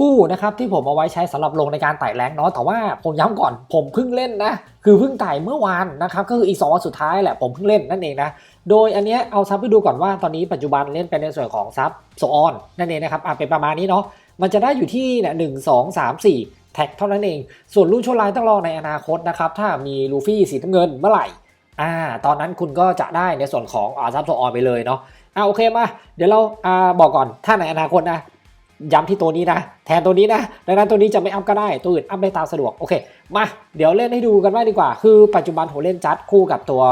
คู่นะครับที่ผมเอาไว้ใช้สำหรับลงในการไต่แรงเนาะแต่ว่าผมย้ำก่อนผมเพิ่งเล่นนะคือเพิ่งไต่เมื่อวานนะครับก็คืออีกสองวันสุดท้ายแหละผมเพิ่งเล่นนั่นเองนะโดยอันเนี้ยเอาซับไปดูก่อนว่าตอนนี้ปัจจุบันเล่นเป็นในส่วนของซับโซออนนั่นเองนะครับอะเป็นประมาณนี้เนาะมันจะได้อยู่ที่เนี่ยหนึ่งสองสามสี่แท็กเท่านั้นเอง ส่วนรุ่นชั่วร้ายต้องรอในอนาคตนะครับถ้ามีลูฟี่สีน้ำเงินเมื่อไหร่อ่าตอนนั้นคุณก็จะได้ในส่วนของอ่าซับโซออนไปเลยเนาะอ่าโอเคมาเดี๋ยวเราอ่าบอกก่อนถ้าในอนาคตนะ ย้ำที่ตัวนี้นะ แทนตัวนี้นะ ดังนั้นตัวนี้จะไม่อัพก็ได้ ตัวอื่นอัพได้ตามสะดวก โอเค มา เดี๋ยวเล่นให้ดูกันบ้างดีกว่า คือปัจจุบันผมเล่นจัดคู่กับตัว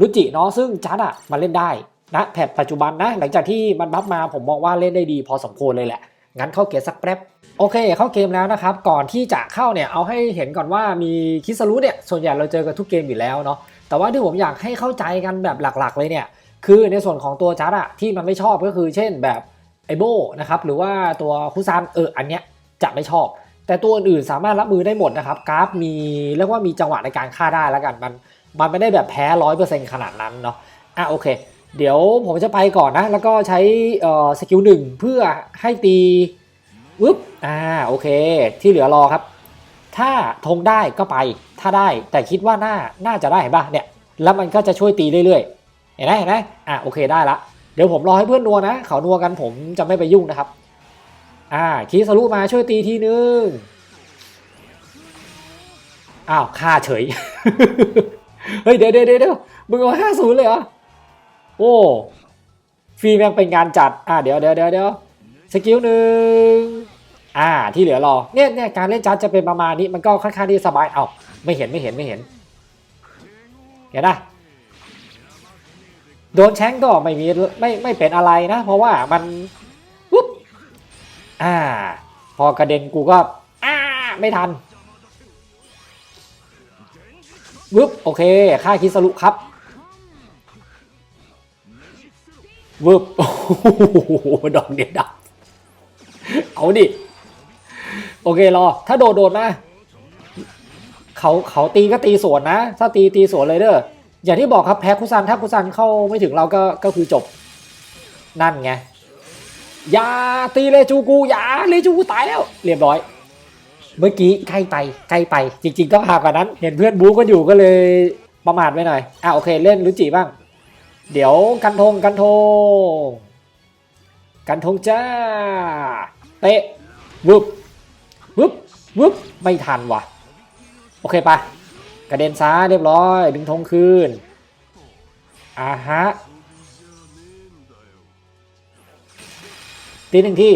รุจิเนาะ ซึ่งจัดอะมันเล่นได้นะแพทปัจจุบันนะ หลังจากที่มันบัฟมาผมมองว่าเล่นได้ดีพอสมควรเลยแหละ งั้นเข้าเกมสักแป๊บ โอเค เข้าเกมแล้วนะครับ ก่อนที่จะเข้าเนี่ย เอาให้เห็นก่อนว่ามีคิสรุเนี่ย ส่วนใหญ่เราเจอกันทุกเกมอยู่แล้วเนาะ แต่ว่าที่ผมอยากให้เข้าใจกันแบบหลักๆ เลยเนี่ย คือในส่วนของตัวจัดอะที่มันไม่ชอบก็คือ เช่นแบบ ไอโบนะครับหรือว่าตัวคุซานเอออันเนี้ยจะไม่ชอบ แต่ตัวอื่นสามารถรับมือได้หมดนะครับกราฟมีเรียกว่ามีจังหวะในการฆ่าได้แล้วกันมันมันไม่ได้แบบแพ้ร้อยเปอร์เซ็นต์ขนาดนั้นเนาะอะโอเค เดี๋ยวผมจะไปก่อนนะ แล้วก็ใช้เอ่อสกิลหนึ่งเพื่อให้ตีวึบอ่าโอเค ที่เหลือรอครับ ถ้าธงได้ก็ไปถ้าได้แต่คิดว่าน่าน่าจะได้เห็นป่ะเนี่ยแล้วมันก็จะช่วยตีเรื่อยๆ เห็นไหมเห็นไหมอะโอเคได้ละ ดี๋ยวผมรอให้เพื่อนนัวนะ เขานัวกันผมจะไม่ไปยุ่งนะครับ อ่าคีสรุมาช่วยตีทีนึง อ้าวฆ่าเฉย เฮ้ยเดี๋ยวเดี๋ยวเดี๋ยวมึงเอาห้าศูนย์เลยเหรอ โอ้ฟรีแมงเป็นงานจัด อ่าเดี๋ยวเดี๋ยวเดี๋ยวเดี๋ยวสกิลหนึ่งอ่าที่เหลือรอ เนี่ยเนี่ยการเล่นจัดจะเป็นประมาณนี้มันก็ค่อนข้างที่สบาย เอ้าไม่เห็นไม่เห็นไม่เห็น เห็นนะ โดนแช้งก็ไม่มีไม่ไม่เป็นอะไรนะ เพราะว่ามันปุ๊บอ่า พอกระเด็นกูก็อ่าไม่ทันปุ๊บโอเคค่าคิดสรุครับวึบโอ้โหดอกเดียดับเอาดิ โอเครอ ถ้าโดดโดดมาเขาเขาตีก็ตีสวนนะ ถ้าตีตีสวนเลยเด้อ อย่างที่บอกครับแพ้คุซันถ้าคุซันเข้าไม่ถึงเราก็ก็คือจบนั่นไงอย่าตีเลจูกูอย่าเลจูกูตายแล้วเรียบร้อย เมื่อกี้ใกล้ไปใกล้ไป จริงๆต้องหากว่านั้น เห็นเพื่อนบู๊กันอยู่ก็เลยประมาทไปหน่อยอะโอเคเล่นรุจิบ้าง เดี๋ยวกันทงกันทง กันทงจ้าเตะวึบวึบวึบไม่ทันว่ะ โอเคไป กระเด็นซ้ายเรียบร้อย ดึงธงคืนอ่าฮะตีหนึ่งที่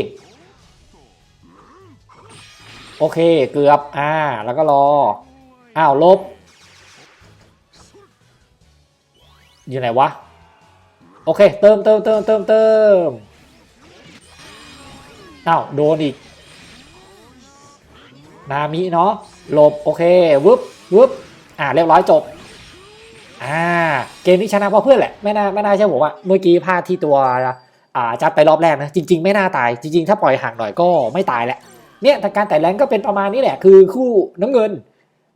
โอเคเกือบ อ่า แล้วก็รอ อ้าว ลบ อยู่ไหนวะ โอเค เติมเติมเติมเติมเติมอ้าว โดนอีก นามิเนาะหลบ โอเควึบวึบ อ่าเรียบร้อยจบ อ่า เกมนี้ชนะเพราะเพื่อนแหละ ไม่น่าไม่น่าใช่ผมอะเมื่อกี้พลาดที่ตัวอ่าจัดไปรอบแรกนะ จริง ๆ ไม่น่าตาย จริง ๆ ถ้าปล่อยห่างหน่อยก็ไม่ตายแหละ เนี่ยแต่การแต่แรงก็เป็นประมาณนี้แหละ คือคู่น้ำเงิน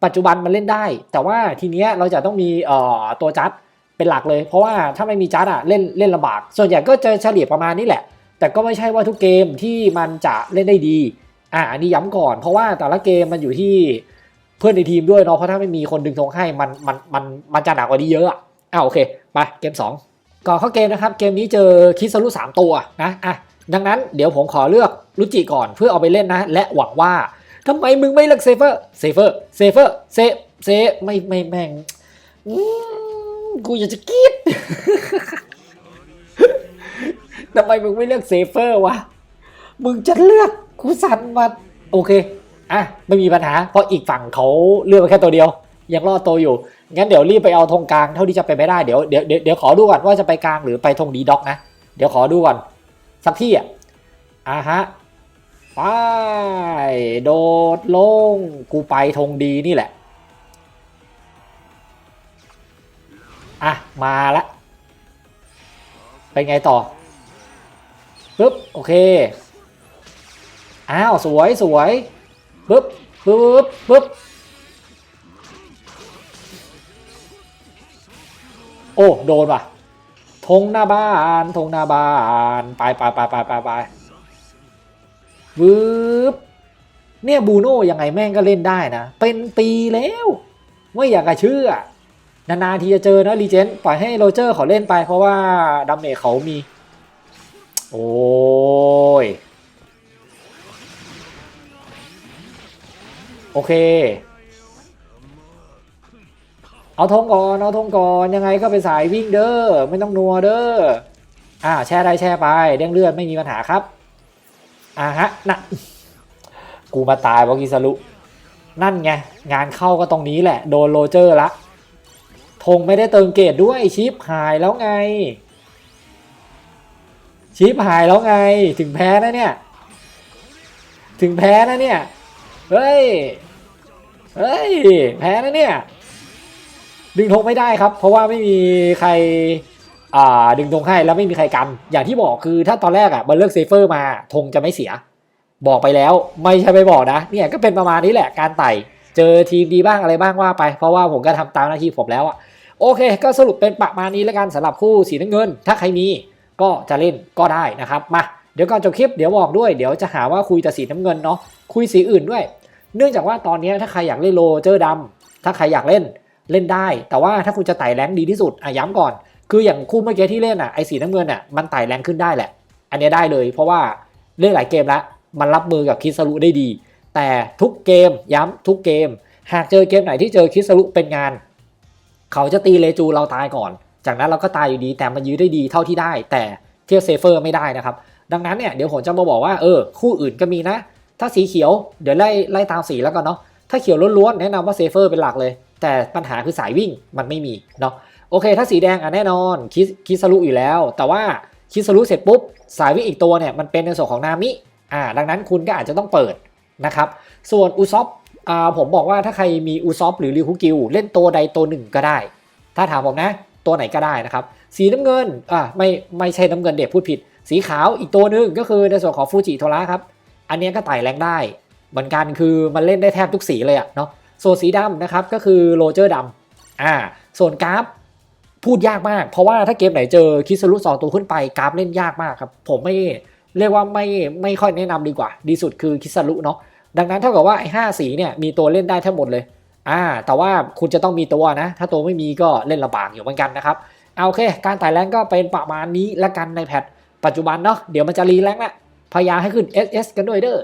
ปัจจุบันมันเล่นได้ แต่ว่าทีเนี้ยเราจะต้องมีเอ่อตัวจัดเป็นหลักเลย เพราะว่าถ้าไม่มีจัดอะเล่นเล่นลำบาก ส่วนใหญ่ก็จะเฉลี่ยประมาณนี้แหละ แต่ก็ไม่ใช่ว่าทุกเกมที่มันจะเล่นได้ดี อ่าอันนี้ย้ำก่อน เพราะว่าแต่ละเกมมันอยู่ที่ เพื่อนในทีมด้วยเนาะเพราะถ้าไม่มีคนดึงธงให้มันมันมันมันจะหนักกว่านี้เยอะอะอ่าโอเคไปเกม 2 ก่อนเข้าเกมนะครับ เกมนี้เจอคิสรุสามตัวนะอะดังนั้นเดี๋ยวผมขอเลือกรุจิก่อนเพื่อเอาไปเล่นนะ และหวังว่าทำไมมึงไม่เลือกเซฟเฟอร์เซฟเฟอร์เซฟเฟอร์เซเซไม่ไม่แม่งกูอยากจะกรีดทำไมมึงไม่เลือกเซฟเฟอร์วะ มึงจะเลือกกูสันมาโอเค อะไม่มีปัญหาเพราะอีกฝั่งเขาเลือกไปแค่ตัวเดียว ยังรอดตัวอยู่ งั้นเดี๋ยวรีบไปเอาธงกลางเท่าที่จะไปไม่ได้เดี๋ยวเดี๋ยวเดี๋ยวขอดูก่อนว่าจะไปกลางหรือไปธงดีด็อกนะเดี๋ยวขอดูก่อนสักที่อะอ่าฮะไปโดดลงกูไปธงดีนี่แหละอะมาละเป็นไงต่อปึ๊บโอเคอ้าวสวยสวย ปึ๊บปึ๊บปึ๊บโอ้โดนว่ะธงหน้าบ้านธงหน้าบ้านไปไปไปไปไปไปวืบเนี่ยบูโน่ยังไงแม่งก็เล่นได้นะ เป็นปีแล้ว ไม่อยากจะเชื่อ นานๆทีจะเจอนะรีเจนปล่อยให้โรเจอร์เขาเล่นไปเพราะว่าดัมเมจเขามี โอ้ย โอเค เอาธงก่อนเอาธงก่อนยังไงก็เป็นสายวิ่งเด้อไม่ต้องนัวเด้ออ่าแช่ได้แช่ไปเด้งเลือดไม่มีปัญหาครับอ่าฮะนะกูมาตายบอกกิสรุนั่นไงงานเข้าก็ตรงนี้แหละ โดนโรเจอร์ละธงไม่ได้เติมเกรดด้วยชิปหายแล้วไง ชิปหายแล้วไง ถึงแพ้นะเนี่ย ถึงแพ้นะเนี่ย เฮ้ย เฮ้ย แพ้นะเนี่ย ดึงธงไม่ได้ครับ เพราะว่าไม่มีใครอ่าดึงธงให้แล้วไม่มีใครกัน อย่างที่บอกคือถ้าตอนแรกอะมันเลือกเซฟเฟอร์มาธงจะไม่เสีย บอกไปแล้วไม่ใช่ไปบอกนะเนี่ยก็เป็นประมาณนี้แหละการไต่ เจอทีมดีบ้างอะไรบ้างว่าไป เพราะว่าผมก็ทำตามหน้าที่ผมแล้วอะโอเค ก็สรุปเป็นประมาณนี้แล้วกันสำหรับคู่สีน้ำเงิน ถ้าใครมีก็จะเล่นก็ได้นะครับมาเดี๋ยวก่อนจบคลิปเดี๋ยวบอกด้วยเดี๋ยวจะหาว่าคุยแต่สีน้ำเงินเนาะคุยสีอื่นด้วย เนื่องจากว่าตอนนี้ถ้าใครอยากเล่นโลเจอร์ดำถ้าใครอยากเล่นเล่นได้ แต่ว่าถ้าคุณจะไต่แรงดีที่สุดอะย้ำก่อน คืออย่างคู่เมื่อกี้ที่เล่นอะไอ้สีน้ำเงินอะมันไต่แรงขึ้นได้แหละ อันนี้ได้เลย เพราะว่าเล่นหลายเกมแล้วมันรับมือกับคิสรุได้ดี แต่ทุกเกมย้ำทุกเกม หากเจอเกมไหนที่เจอคิสรุเป็นงาน เขาจะตีเลจูเราตายก่อน จากนั้นเราก็ตายอยู่ดี แต่มันยื้อได้ดีเท่าที่ได้ แต่เทียบเซฟเฟอร์ไม่ได้นะครับดังนั้นเนี่ยเดี๋ยวผมจะมาบอกว่าเออคู่อื่นก็มีนะ ถ้าสีเขียวเดี๋ยวไล่ไล่ตามสีแล้วกันเนาะถ้าเขียวล้วนๆแนะนำว่าเซฟเฟอร์เป็นหลักเลย แต่ปัญหาคือสายวิ่งมันไม่มีเนาะโอเค ถ้าสีแดงอะแน่นอนคิสคิสรุอยู่แล้ว แต่ว่าคิสรุเสร็จปุ๊บสายวิ่งอีกตัวเนี่ยมันเป็นในส่วนของนามิอ่าดังนั้นคุณก็อาจจะต้องเปิดนะครับส่วนอุซอฟอ่าผมบอกว่าถ้าใครมีอุซอฟหรือริวคุกิวเล่นตัวใดตัวหนึ่งก็ได้ ถ้าถามผมนะตัวไหนก็ได้นะครับสีน้ำเงินอ่าไม่ไม่ใช่น้ำเงินเด็กพูดผิด สีขาวอีกตัวหนึ่งก็คือในส่วนของฟูจิโทระครับ อันนี้ก็ไต่แรงได้เหมือนกันคือมันเล่นได้แทบทุกสีเลยอะเนาะส่วนสีดำนะครับก็คือโรเจอร์ดำอ่าส่วนกราฟพูดยากมาก เพราะว่าถ้าเกมไหนเจอคิสรุสองตัวขึ้นไปกราฟเล่นยากมากครับ ผมไม่เรียกว่าไม่ไม่ค่อยแนะนำดีกว่า ดีสุดคือคิสรุเนาะดังนั้นเท่ากับว่าไอ้ห้าสีเนี่ยมีตัวเล่นได้ทั้งหมดเลยอ่าแต่ว่าคุณจะต้องมีตัวนะ ถ้าตัวไม่มีก็เล่นลำบากอยู่เหมือนกันนะครับเอาโอเค การไต่แรงก็เป็นประมาณนี้ละกันในแพทปัจจุบันเนาะเดี๋ยวมันจะรีแรงและ พยายามให้ขึ้น SS กันด้วยเด้อ